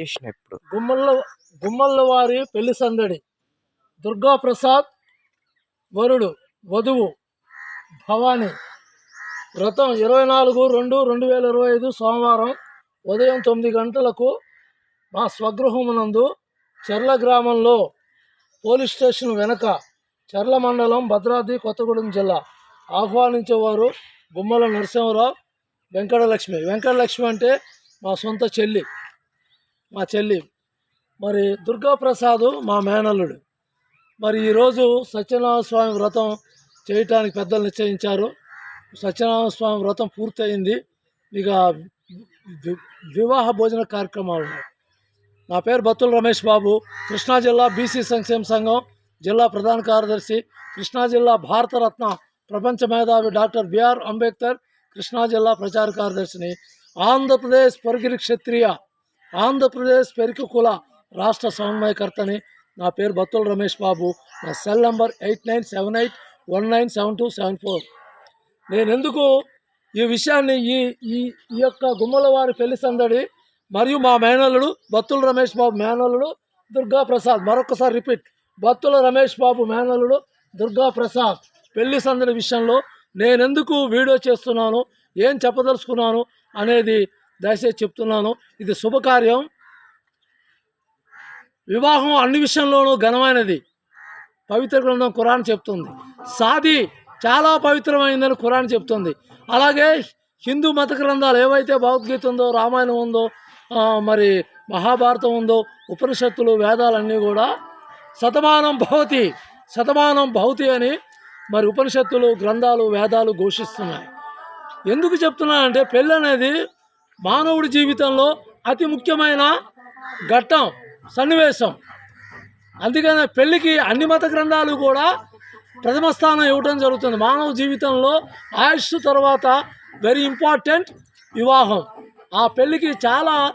చేసిన ఇప్పుడు. గుమ్మల్ల గుమ్మల్ల వారి పెళ్ళి సందడి. దుర్గా ప్రసాద్ వరుడు వధువు భవాని. వ్రతం ఇరవై నాలుగు రెండు రెండు వేల ఇరవై ఐదు సోమవారం ఉదయం తొమ్మిది గంటలకు మా స్వగృహమునందు చెర్ల గ్రామంలో పోలీస్ స్టేషన్ వెనక చెర్ల మండలం భద్రాద్రి కొత్తగూడెం జిల్లా ఆహ్వానించేవారు గుమ్మల నరసింహరావు వెంకటలక్ష్మి. వెంకటలక్ష్మి అంటే మా సొంత చెల్లి. మా చెల్లి. మరి దుర్గాప్రసాద్ మా మేనల్లుడు. మరి ఈరోజు సత్యనారాయణ స్వామి వ్రతం చేయటానికి పెద్దలు నిశ్చయించారు. సత్యనారాయణ స్వామి వ్రతం పూర్తయింది. ఇక వివాహ భోజన కార్యక్రమాలు నా పేరు బత్తుల రమేష్ బాబు. కృష్ణా జిల్లా బీసీ సంక్షేమ సంఘం జిల్లా ప్రధాన కార్యదర్శి. కృష్ణా జిల్లా భారతరత్న ప్రపంచ మేధావి డాక్టర్ బిఆర్ అంబేద్కర్. కృష్ణా జిల్లా ప్రచార కార్యదర్శిని. ఆంధ్రప్రదేశ్ పొరగిరి క్షత్రియ ఆంధ్రప్రదేశ్ పెరికి కుల రాష్ట్ర సమన్వయకర్తని నా పేరు బత్తుల రమేష్ బాబు. నా cell number eight nine seven eight one nine seven two seven four. నేను ఎందుకు ఈ విషయాన్ని ఈ ఈ ఈ యొక్క గుమ్మలవారి పెళ్ళి సందడి మరియు మా మేనల్లుడు బత్తుల రమేష్ బాబు మేనల్లుడు దుర్గా ప్రసాద్. మరొకసారి రిపీట్. బత్తుల రమేష్ బాబు మేనల్లుడు దుర్గా ప్రసాద్. పెళ్ళి సందడి విషయంలో నేనెందుకు వీడియో చేస్తున్నాను? ఏం చెప్పదలుచుకున్నాను? అనేది దయచేసి చెప్తున్నాను ఇది శుభకార్యం. వివాహం అన్ని విషయంలోనూ ఘనమైనది. పవిత్ర గ్రంథం ఖురాన్ చెప్తుంది. సాది చాలా పవిత్రమైందని ఖురాన్ చెప్తుంది. అలాగే హిందూ మత గ్రంథాలు ఏవైతే భగవద్గీత ఉందో రామాయణం ఉందో మరి మహాభారతం ఉందో ఉపనిషత్తులు వేదాలన్నీ కూడా శతమానం భవతి శతమానం భవతి అని మరి ఉపనిషత్తులు గ్రంథాలు వేదాలు ఘోషిస్తున్నాయి. ఎందుకు చెప్తున్నానంటే పెళ్ళి అనేది మానవుడి జీవితంలో అతి ముఖ్యమైన ఘట్టం సన్నివేశం. అందుకనే పెళ్ళికి అన్ని మత గ్రంథాలు కూడా ప్రథమ స్థానం ఇవ్వడం జరుగుతుంది. మానవ జీవితంలో ఆయుష్ తర్వాత వెరీ ఇంపార్టెంట్ వివాహం. ఆ పెళ్ళికి చాలా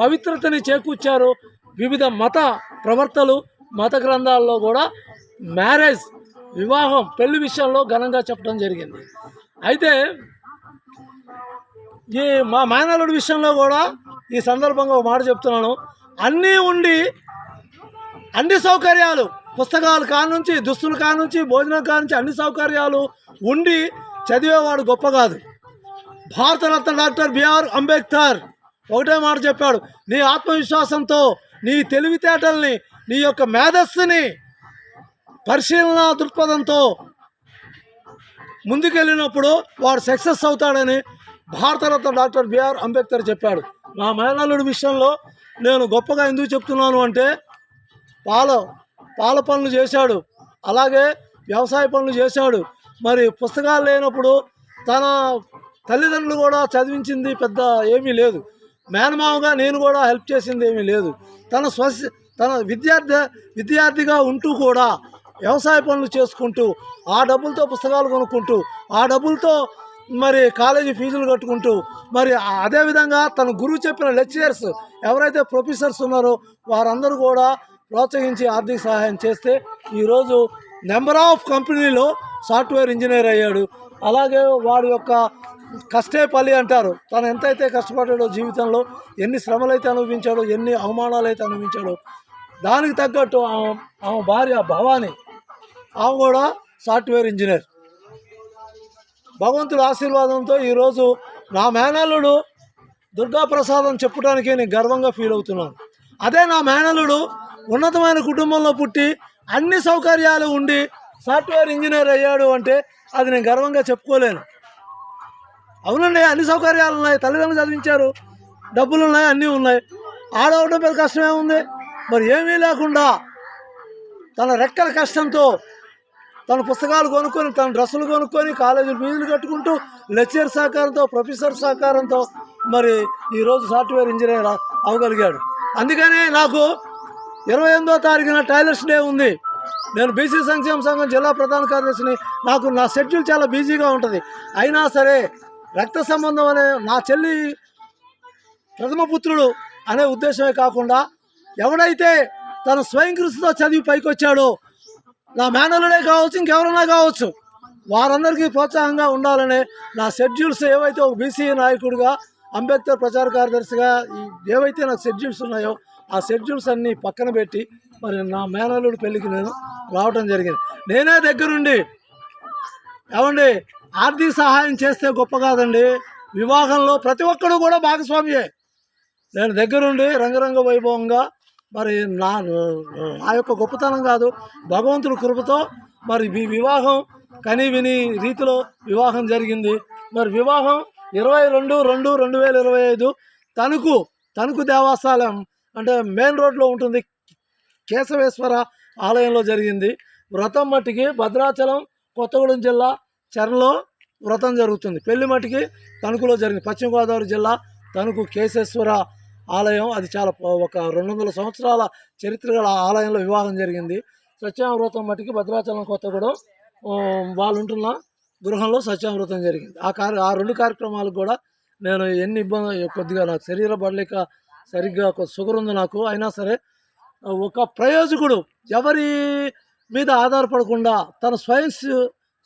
పవిత్రతని చేకూర్చారు వివిధ మత ప్రవర్తలు. మత గ్రంథాల్లో కూడా మ్యారేజ్ వివాహం పెళ్ళి విషయంలో ఘనంగా చెప్పడం జరిగింది. అయితే ఈ మా మేనల్లుడి విషయంలో కూడా ఈ సందర్భంగా ఒక మాట చెప్తున్నాను. అన్నీ ఉండి అన్ని సౌకర్యాలు పుస్తకాలు కానుంచి దుస్తులు కానుంచి భోజనం కానుంచి అన్ని సౌకర్యాలు ఉండి చదివేవాడు గొప్ప కాదు. భారతరత్న డాక్టర్ బిఆర్ అంబేద్కర్ ఒకటే మాట చెప్పాడు. నీ ఆత్మవిశ్వాసంతో నీ తెలివితేటల్ని నీ యొక్క మేధస్సుని పరిశీలన దృక్పథంతో ముందుకెళ్ళినప్పుడు వాడు సక్సెస్ అవుతాడని భారతరత్న డాక్టర్ బిఆర్ అంబేద్కర్ చెప్పాడు. నా మేనల్లుడి విషయంలో నేను గొప్పగా ఎందుకు చెప్తున్నాను అంటే పాల పాల పనులు చేశాడు. అలాగే వ్యవసాయ పనులు చేశాడు. మరి పుస్తకాలు లేనప్పుడు తన తల్లిదండ్రులు కూడా చదివించింది పెద్ద ఏమీ లేదు. మేనమావగా నేను కూడా హెల్ప్ చేసింది ఏమీ లేదు. తన స్వశ తన విద్యార్థి విద్యార్థిగా ఉంటూ కూడా వ్యవసాయ పనులు చేసుకుంటూ ఆ డబ్బులతో పుస్తకాలు కొనుక్కుంటూ ఆ డబ్బులతో మరి కాలేజీ ఫీజులు కట్టుకుంటూ మరి అదేవిధంగా తన గురువు చెప్పిన లెక్చరర్స్ ఎవరైతే ప్రొఫెసర్స్ ఉన్నారో వారందరూ కూడా ప్రోత్సహించి ఆర్థిక సహాయం చేస్తే ఈరోజు నెంబర్ ఆఫ్ కంపెనీలో సాఫ్ట్వేర్ ఇంజనీర్ అయ్యాడు. అలాగే వాడి యొక్క కష్టే పల్లి అంటారు. తను ఎంతైతే కష్టపడ్డాడో జీవితంలో ఎన్ని శ్రమలు అయితే అనుభవించాడో ఎన్ని అవమానాలు అయితే అనుభవించాడో దానికి తగ్గట్టు ఆమె ఆమె భార్య భవాని ఆమె కూడా సాఫ్ట్వేర్ ఇంజనీర్. భగవంతుడి ఆశీర్వాదంతో ఈరోజు నా మేనల్లుడు దుర్గాప్రసాద్ అని చెప్పడానికి నేను గర్వంగా ఫీల్ అవుతున్నాను. అదే నా మేనల్లుడు ఉన్నతమైన కుటుంబంలో పుట్టి అన్ని సౌకర్యాలు ఉండి సాఫ్ట్వేర్ ఇంజనీర్ అయ్యాడు అంటే అది నేను గర్వంగా చెప్పుకోలేను. అవునండి అన్ని సౌకర్యాలు ఉన్నాయి. తల్లిదండ్రులు చదివించారు. డబ్బులు ఉన్నాయి అన్నీ ఉన్నాయి. ఆడవడం పెద్ద కష్టమే ఉంది మరి ఏమీ లేకుండా తన రెక్కల కష్టంతో తన పుస్తకాలు కొనుక్కొని తన డ్రెస్సులు కొనుక్కొని కాలేజీ ఫీజులు కట్టుకుంటూ లెక్చర్ సహకారంతో ప్రొఫెసర్ సహకారంతో మరి ఈరోజు సాఫ్ట్వేర్ ఇంజనీర్ అవ్వగలిగాడు అందుకనే నాకు ఇరవై ఎనిమిదో తారీఖున టైలర్స్ డే ఉంది. నేను బీసీ సంక్షేమ సంఘం జిల్లా ప్రధాన కార్యదర్శిని. నాకు నా షెడ్యూల్ చాలా బిజీగా ఉంటుంది. అయినా సరే రక్త సంబంధం అనే నా చెల్లి ప్రథమ పుత్రుడు అనే ఉద్దేశమే కాకుండా ఎవడైతే తన స్వయం కృషితో చదివి పైకి వచ్చాడో నా మేనలుడే కావచ్చు ఇంకెవరైనా కావచ్చు వారందరికీ ప్రోత్సాహంగా ఉండాలనే నా షెడ్యూల్స్ ఏవైతే ఒక బీసీ నాయకుడిగా అంబేద్కర్ ప్రచార కార్యదర్శిగా ఏవైతే నాకు షెడ్యూల్స్ ఉన్నాయో ఆ షెడ్యూల్స్ అన్నీ పక్కన పెట్టి మరి నా మేనల్లుడి పెళ్ళికి నేను రావటం జరిగింది. నేనే దగ్గరుండి ఏమండి ఆర్థిక సహాయం చేస్తే గొప్ప కాదండి వివాహంలో ప్రతి ఒక్కడు కూడా భాగస్వామ్యే. నేను దగ్గరుండి రంగరంగ వైభవంగా మరి నా ఆ యొక్క గొప్పతనం కాదు. భగవంతుడి కృపతో మరి మీ వివాహం కని విని రీతిలో వివాహం జరిగింది. మరి వివాహం ఇరవై రెండు రెండు రెండు వేల ఇరవై ఐదు తణుకు తణుకు దేవస్థానం అంటే మెయిన్ రోడ్లో ఉంటుంది. కేశవేశ్వర ఆలయంలో జరిగింది. వ్రతం మట్టికి భద్రాచలం కొత్తగూడెం జిల్లా చెరలో వ్రతం జరుగుతుంది. పెళ్ళి మట్టికి తణుకులో జరిగింది. పశ్చిమ గోదావరి జిల్లా తణుకు కేశేశ్వర ఆలయం అది చాలా ఒక రెండు వందల సంవత్సరాల చరిత్ర గల ఆలయంలో వివాహం జరిగింది. సత్యామృతం మట్టికి భద్రాచలం కొత్తగూడెం కూడా వాళ్ళు ఉంటున్న గృహంలో సత్యామృతం జరిగింది. ఆ కార్య ఆ రెండు కార్యక్రమాలకు కూడా నేను ఎన్ని ఇబ్బంది కొద్దిగా నాకు శరీర బడలేక సరిగ్గా ఒక షుగర్ ఉంది నాకు అయినా సరే ఒక ప్రయోజకుడు ఎవరి మీద ఆధారపడకుండా తన స్వయం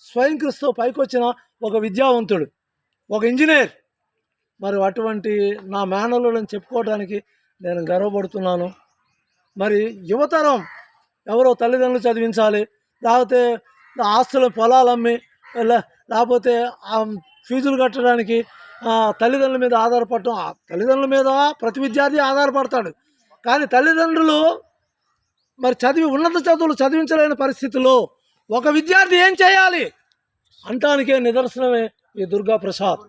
స్వయం కృషితో పైకొచ్చిన ఒక విద్యావంతుడు ఒక ఇంజనీర్. మరి అటువంటి నా మేనల్లులను చెప్పుకోవడానికి నేను గర్వపడుతున్నాను. మరి యువతరం ఎవరో తల్లిదండ్రులు చదివించాలి లేకపోతే ఆస్తుల పొలాలు అమ్మి లేకపోతే ఆ ఫీజులు కట్టడానికి ఆ, తల్లిదండ్రుల మీద ఆధారపడటం ఆ తల్లిదండ్రుల మీద ప్రతి విద్యార్థి ఆధారపడతాడు. కానీ తల్లిదండ్రులు మరి చదివి ఉన్నత చదువులు చదివించలేని పరిస్థితుల్లో ఒక విద్యార్థి ఏం చేయాలి? అంటానికే నిదర్శనమే ఈ దుర్గా ప్రసాద్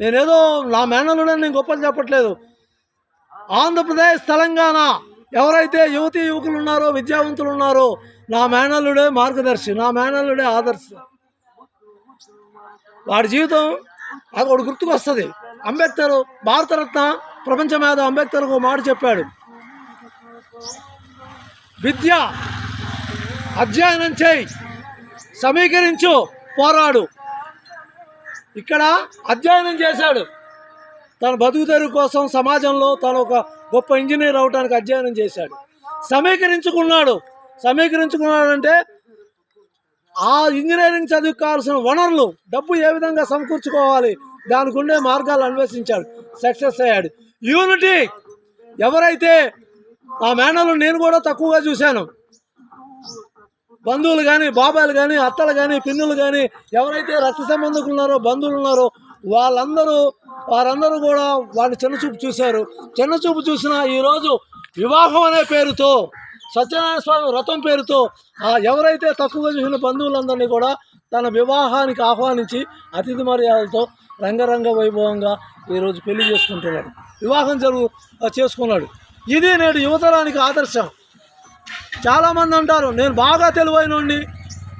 నేనేదో నా మేనలుడని నేను గొప్పలు చెప్పట్లేదు. ఆంధ్రప్రదేశ్ తెలంగాణ ఎవరైతే యువతీ యువకులు ఉన్నారో విద్యావంతులు ఉన్నారో నా మేనల్లుడే మార్గదర్శి నా మేనల్లుడే ఆదర్శ. వాడి జీవితం అది ఒకటి గుర్తుకొస్తుంది. అంబేద్కర్ భారతరత్న ప్రపంచ మేధ అంబేద్కర్ ఒక మాట చెప్పాడు. విద్య అధ్యయనం చేయి సమీకరించు పోరాడు. ఇక్కడ అధ్యయనం చేశాడు. తన బతుకు కోసం సమాజంలో తను ఒక గొప్ప ఇంజనీర్ అవడానికి అధ్యయనం చేశాడు. సమీకరించుకున్నాడు. సమీకరించుకున్నాడంటే ఆ ఇంజనీరింగ్ చదువు కావాల్సిన వనరులు డబ్బు ఏ విధంగా సమకూర్చుకోవాలి దానికి ఉండే మార్గాలు అన్వేషించాడు. సక్సెస్ అయ్యాడు. యూనిటీ ఎవరైతే ఆ మేనలు నేను కూడా తక్కువగా చూశాను. బంధువులు కానీ బాబాయిలు కానీ అత్తలు కానీ పిన్నులు కానీ ఎవరైతే రక్త సంబంధికులు ఉన్నారో బంధువులు ఉన్నారో వాళ్ళందరూ వారందరూ కూడా వాడిని చిన్నచూపు చూశారు. చిన్నచూపు చూసిన ఈరోజు వివాహం అనే పేరుతో సత్యనారాయణ స్వామి వ్రతం పేరుతో ఆ ఎవరైతే తక్కువగా చూసిన బంధువులందరినీ కూడా తన వివాహానికి ఆహ్వానించి అతిథి మర్యాదలతో రంగరంగ వైభవంగా ఈరోజు పెళ్ళి చేసుకుంటున్నాడు. వివాహం జరుగు చేసుకున్నాడు. ఇది నేడు యువతరానికి ఆదర్శం. చాలామంది అంటారు నేను బాగా తెలివైనోడిని.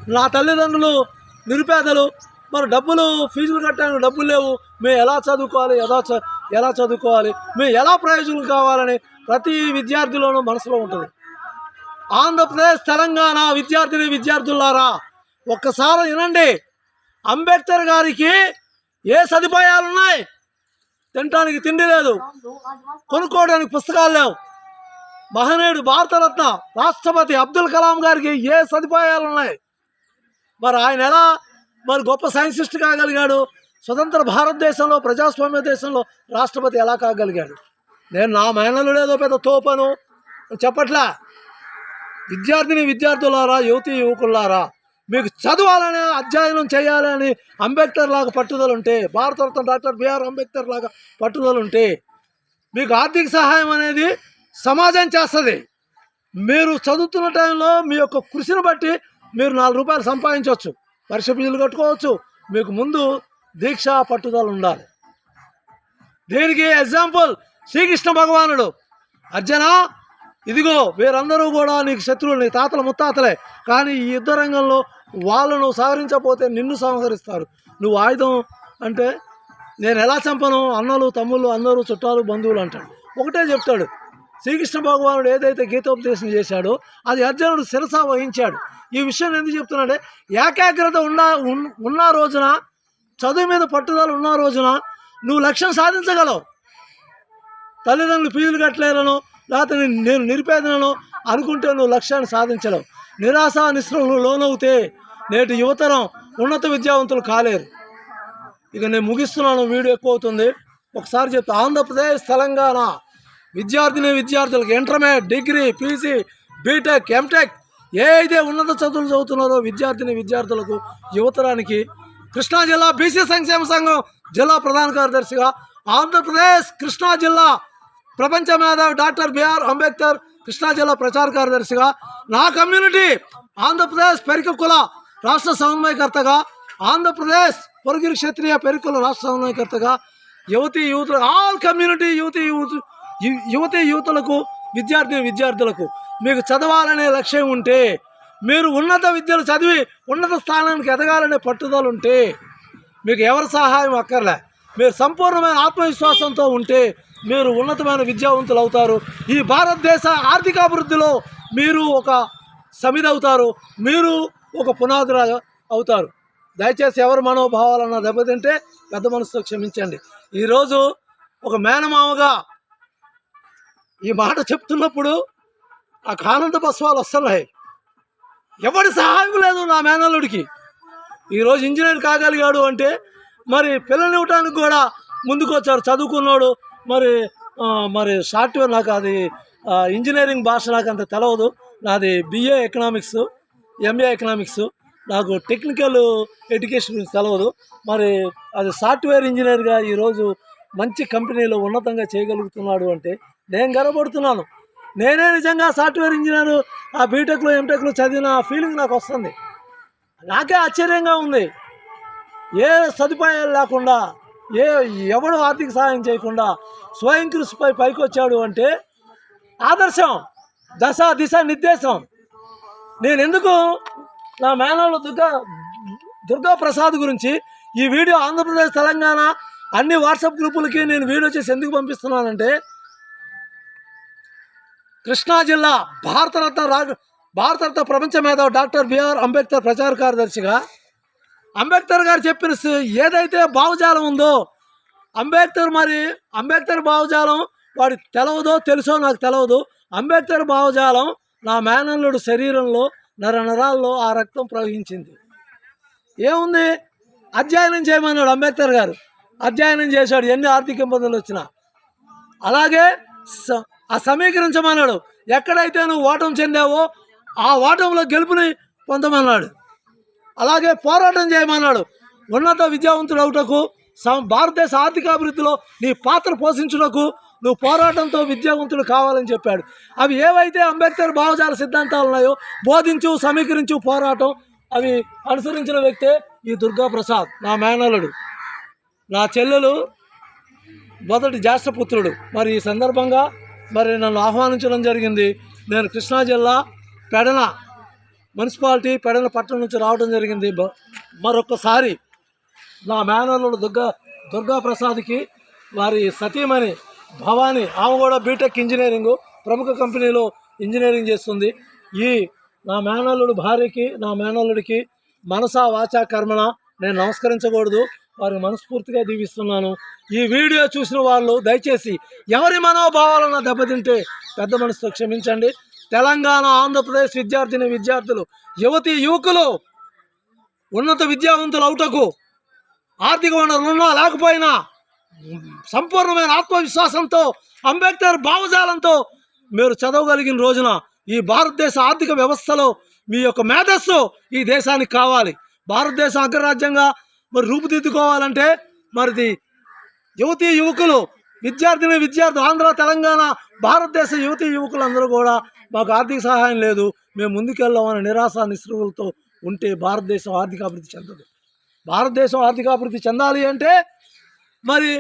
నా తల్లిదండ్రులు నిరుపేదలు. మరి డబ్బులు ఫీజులు కట్టడానికి డబ్బులు లేవు. మేము ఎలా చదువుకోవాలి? ఎలా ఎలా చదువుకోవాలి? మేము ఎలా ప్రయోజనం కావాలని ప్రతి విద్యార్థిలోనూ మనసులో ఉంటుంది. ఆంధ్రప్రదేశ్ తెలంగాణ విద్యార్థిని విద్యార్థులారా ఒక్కసారి వినండి. అంబేద్కర్ గారికి ఏ సదుపాయాలు ఉన్నాయి తినటానికి తిండి లేదు. కొనుక్కోవడానికి పుస్తకాలు లేవు. మహనీయుడు భారతరత్న రాష్ట్రపతి అబ్దుల్ కలాం గారికి ఏ సదుపాయాలు ఉన్నాయి? మరి ఆయన ఎలా మరి గొప్ప సైంటిస్ట్ కాగలిగాడు? స్వతంత్ర భారతదేశంలో ప్రజాస్వామ్య దేశంలో రాష్ట్రపతి ఎలా కాగలిగాడు? నేను నా మేనలుడేదో పెద్ద తోపను చెప్పట్లా? విద్యార్థిని విద్యార్థులారా యువతి యువకులారా మీకు చదవాలని అధ్యయనం చేయాలని అంబేద్కర్ లాగా పట్టుదల ఉంటే భారతరత్న డాక్టర్ బిఆర్ అంబేద్కర్ లాగా పట్టుదల ఉంటే మీకు ఆర్థిక సహాయం అనేది సమాజం చేస్తుంది. మీరు చదువుతున్న టైంలో మీ యొక్క కృషిని బట్టి మీరు నాలుగు రూపాయలు సంపాదించవచ్చు. పరీక్ష కట్టుకోవచ్చు. మీకు ముందు దీక్ష పట్టుదల ఉండాలి. దీనికి ఎగ్జాంపుల్ శ్రీకృష్ణ భగవానుడు. అర్జున ఇదిగో వీరందరూ కూడా నీకు శత్రువులు నీ తాతలు ముత్తాతలే. కానీ ఈ యుద్ధ రంగంలో వాళ్ళను సహకరించకపోతే నిన్ను సంహరిస్తారు నువ్వు ఆయుధం అంటే నేను ఎలా చంపను? అన్నలు తమ్ముళ్ళు అందరూ చుట్టాలు బంధువులు అంటాడు. ఒకటే చెప్తాడు. శ్రీకృష్ణ భగవానుడు ఏదైతే గీతోపదేశం చేశాడో అది అర్జునుడు శిరస వహించాడు. ఈ విషయం ఎందుకు చెప్తున్నాడే ఏకాగ్రత ఉన్న ఉన్- ఉన్న రోజున చదువు మీద పట్టుదల ఉన్న రోజున నువ్వు లక్ష్యం సాధించగలవు. తల్లిదండ్రులు ఫీజులు కట్టలేరను లేకపోతే నేను- నిరుపేదనను అనుకుంటే నువ్వు లక్ష్యాన్ని సాధించలేవు. నిరాశ నిస్పృహలు లోనవుతే నేటి యువతరం ఉన్నత విద్యావంతులు కాలేరు. ఇక నేను ముగిస్తున్నాను వీడియో ఎక్కువ అవుతుంది. ఒకసారి చెప్తా ఆంధ్రప్రదేశ్ తెలంగాణ. విద్యార్థిని విద్యార్థులకు intermediate degree PG BTech MTech ఏదైతే ఉన్నత చదువులు చదువుతున్నారో విద్యార్థిని విద్యార్థులకు యువతరానికి కృష్ణా జిల్లా బీసీ సంక్షేమ సంఘం జిల్లా ప్రధాన కార్యదర్శిగా ఆంధ్రప్రదేశ్ కృష్ణా జిల్లా ప్రపంచ మేధావి డాక్టర్ బిఆర్ అంబేద్కర్ కృష్ణా జిల్లా ప్రచార కార్యదర్శిగా నా కమ్యూనిటీ ఆంధ్రప్రదేశ్ పెరిక కుల రాష్ట్ర సమన్వయకర్తగా ఆంధ్రప్రదేశ్ పొరుగురు క్షత్రియ పెరికుల రాష్ట్ర సమన్వయకర్తగా యువతి యూత్ ఆల్ కమ్యూనిటీ యువతి యూత్ యువతి యువతులకు విద్యార్థి విద్యార్థులకు మీకు చదవాలనే లక్ష్యం ఉంటే మీరు ఉన్నత విద్యలు చదివి ఉన్నత స్థానానికి ఎదగాలనే పట్టుదల ఉంటే మీకు ఎవరి సహాయం అక్కర్లే. మీరు సంపూర్ణమైన ఆత్మవిశ్వాసంతో ఉంటే మీరు ఉన్నతమైన విద్యావంతులు అవుతారు. ఈ భారతదేశ ఆర్థికాభివృద్ధిలో మీరు ఒక సమిధ అవుతారు. మీరు ఒక పునాదుర అవుతారు. దయచేసి ఎవరి మనోభావాలన్న దెబ్బతింటే పెద్ద మనసుతో క్షమించండి. ఈరోజు ఒక మేనమామగా ఈ మాట చెప్తున్నప్పుడు ఆ ఆనంద బస్వాలు వస్తున్నాయి. ఎవరి సహాయం లేదు నా మేనల్లుడికి. ఈరోజు ఇంజనీర్ కాగలిగాడు అంటే మరి పిల్లలు ఇవ్వటానికి కూడా ముందుకు వచ్చారు చదువుకున్నాడు. మరి మరి సాఫ్ట్వేర్ నాకు అది ఇంజనీరింగ్ భాష నాకు అంత తెలవదు. నాది బిఏ ఎకనామిక్స్ ఎంఏ ఎకనామిక్స్ నాకు టెక్నికల్ ఎడ్యుకేషన్ గురించి తెలవదు. మరి అది సాఫ్ట్వేర్ ఇంజనీర్గా ఈరోజు మంచి కంపెనీలో ఉన్నతంగా చేయగలుగుతున్నాడు అంటే నేను గర్వపడుతున్నాను. నేనే నిజంగా సాఫ్ట్వేర్ ఇంజనీర్ ఆ బీటెక్లో ఎంటెక్లో చదివిన ఫీలింగ్ నాకు వస్తుంది. నాకే ఆశ్చర్యంగా ఉంది. ఏ సదుపాయాలు లేకుండా ఏ ఎవడు ఆర్థిక సహాయం చేయకుండా స్వయం కృషిపై పైకి వచ్చాడు అంటే ఆదర్శం దశ దిశ నిర్దేశం. నేను ఎందుకు నా మేనలో దుర్గా దుర్గా ప్రసాద్ గురించి ఈ వీడియో ఆంధ్రప్రదేశ్ తెలంగాణ అన్ని వాట్సాప్ గ్రూపులకి నేను వీడియో చేసి ఎందుకు పంపిస్తున్నానంటే కృష్ణా జిల్లా భారతరత్న రాజ భారతరత్న ప్రపంచ మేధావి డాక్టర్ బిఆర్ అంబేద్కర్ ప్రచార కార్యదర్శిగా. అంబేద్కర్ గారు చెప్పిన ఏదైతే భావజాలం ఉందో అంబేద్కర్ మరి అంబేద్కర్ భావజాలం వాడి తెలవదో తెలుసో నాకు తెలవదు. అంబేద్కర్ భావజాలం నా మేనల్లుడు శరీరంలో నర నరాల్లో ఆ రక్తం ప్రవహించింది. ఏముంది? అధ్యయనం చేయమన్నాడు అంబేద్కర్ గారు. అధ్యయనం చేశాడు ఎన్ని ఆర్థిక ఇబ్బందులు వచ్చినా. అలాగే స- ఆ సమీకరించమన్నాడు. ఎక్కడైతే నువ్వు ఓటం చెందావో ఆ ఓటంలో గెలుపుని పొందమన్నాడు. అలాగే పోరాటం చేయమన్నాడు. ఉన్నత విద్యావంతుడు అవుటకు సం- భారతదేశ ఆర్థికాభివృద్ధిలో నీ పాత్ర పోషించుటకు నువ్వు పోరాటంతో విద్యావంతుడు కావాలని చెప్పాడు. అవి ఏవైతే అంబేద్కర్ భావజాల సిద్ధాంతాలు ఉన్నాయో బోధించు సమీకరించు పోరాటం అవి అనుసరించిన వ్యక్తే ఈ దుర్గా ప్రసాద్ నా మేనలుడు నా చెల్లెలు మొదటి జ్యేష్ఠపుత్రుడు. మరి ఈ సందర్భంగా మరి నన్ను ఆహ్వానించడం జరిగింది. నేను కృష్ణా జిల్లా పెడన మున్సిపాలిటీ పెడన పట్టణం నుంచి రావడం జరిగింది. మరొకసారి నా మేనల్లుడు దుర్గా దుర్గా ప్రసాద్కి వారి సతీమణి భవాని ఆమె కూడా బీటెక్ ఇంజనీరింగ్ ప్రముఖ కంపెనీలో ఇంజనీరింగ్ చేస్తుంది. ఈ నా మేనల్లుడు భార్యకి నా మేనల్లుడికి మనసా వాచా కర్మణ నేను నమస్కరించకూడదు. వారి మనస్ఫూర్తిగా దీవిస్తున్నాను. ఈ వీడియో చూసిన వాళ్ళు దయచేసి ఎవరి మనోభావాలన్నా దెబ్బతింటే పెద్ద మనసుతో క్షమించండి. తెలంగాణ ఆంధ్రప్రదేశ్ విద్యార్థిని విద్యార్థులు యువతి యువకులు ఉన్నత విద్యావంతులు అవుటకు ఆర్థిక వనరులున్నా లేకపోయినా సంపూర్ణమైన ఆత్మవిశ్వాసంతో అంబేద్కర్ భావజాలంతో మీరు చదవగలిగిన రోజున ఈ భారతదేశ ఆర్థిక వ్యవస్థలో మీ యొక్క మేధస్సు ఈ దేశానికి కావాలి. భారతదేశం అగ్రరాజ్యంగా మరి రూపుదిద్దుకోవాలంటే మరిది యువతీ యువకులు విద్యార్థిని విద్యార్థులు ఆంధ్ర తెలంగాణ భారతదేశ యువతీ యువకులందరూ కూడా మాకు ఆర్థిక సహాయం లేదు. మేము ముందుకెళ్ళామని నిరాశ నిస్రువులతో ఉంటే భారతదేశం ఆర్థికాభివృద్ధి చెందదు. భారతదేశం ఆర్థిక అభివృద్ధి చెందాలి అంటే మరి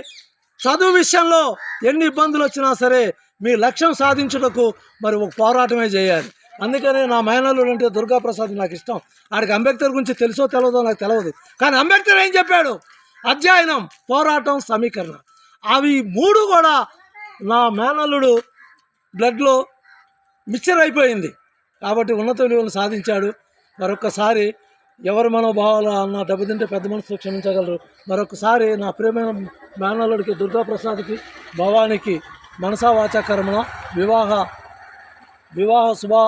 చదువు విషయంలో ఎన్ని ఇబ్బందులు వచ్చినా సరే మీ లక్ష్యం సాధించుటకు మరి ఒక పోరాటమే చేయాలి. అందుకనే నా మేనల్లుడు అంటే దుర్గాప్రసాద్ నాకు ఇష్టం. ఆడికి అంబేద్కర్ గురించి తెలుసో తెలియదో నాకు తెలియదు కానీ అంబేద్కర్ ఏం చెప్పాడు? అధ్యయనం పోరాటం సమీకరణ. అవి మూడు కూడా నా మేనల్లుడు బ్లడ్లో మిక్చర్ అయిపోయింది. కాబట్టి ఉన్నత విలువలు సాధించాడు. మరొకసారి ఎవరి మనోభావాలు అన్న దెబ్బతింటే పెద్ద మనసులో క్షమించగలరు. మరొకసారి నా ప్రియమైన మేనల్లుడికి దుర్గాప్రసాద్కి భవానికి మనసా వాచా వివాహ వివాహ శుభా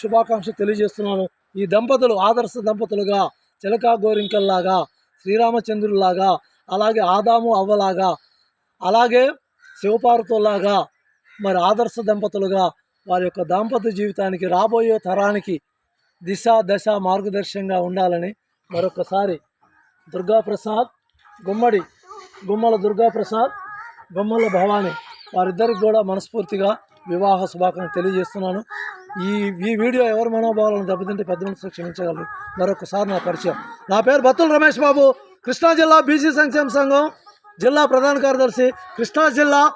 శుభాకాంక్ష తెలియజేస్తున్నాను. ఈ దంపతులు ఆదర్శ దంపతులుగా చిలకా గోరింకల్లాగా శ్రీరామచంద్రుల్లాగా అలాగే ఆదాము అవ్వలాగా అలాగే శివపార్వతులాగా మరి ఆదర్శ దంపతులుగా వారి యొక్క దాంపత్య జీవితానికి రాబోయే తరానికి దిశ దశ మార్గదర్శకంగా ఉండాలని మరొకసారి దుర్గాప్రసాద్ గుమ్మడి గుమ్మల దుర్గాప్రసాద్ గుమ్మల భవాని వారిద్దరికి కూడా మనస్ఫూర్తిగా వివాహ శుభాకాంక్షలు తెలియజేస్తున్నాను. ఈ ఈ వీడియో ఎవరి మనోభావాలను దెబ్బతింటే పెద్ద మనసులో క్షమించగలరు. మరొకసారి నా పరిచయం. నా పేరు బత్తుల రమేష్ బాబు. కృష్ణా జిల్లా బీసీ సంక్షేమ సంఘం జిల్లా ప్రధాన కార్యదర్శి. కృష్ణా జిల్లా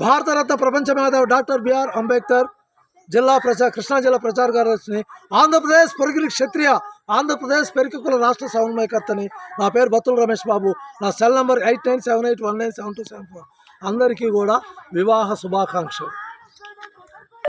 భారతరత్న ప్రపంచ మేధావి డాక్టర్ బిఆర్ అంబేద్కర్. జిల్లా ప్రచార కృష్ణా జిల్లా ప్రచార కార్యదర్శిని. ఆంధ్రప్రదేశ్ పెరుగులు క్షత్రియ ఆంధ్రప్రదేశ్ పెరికకుల రాష్ట్ర సమన్వయకర్తని. నా పేరు బత్తుల రమేష్ బాబు. నా cell number eight nine seven eight one nine seven two seven four. అందరికీ కూడా వివాహ శుభాకాంక్షలు.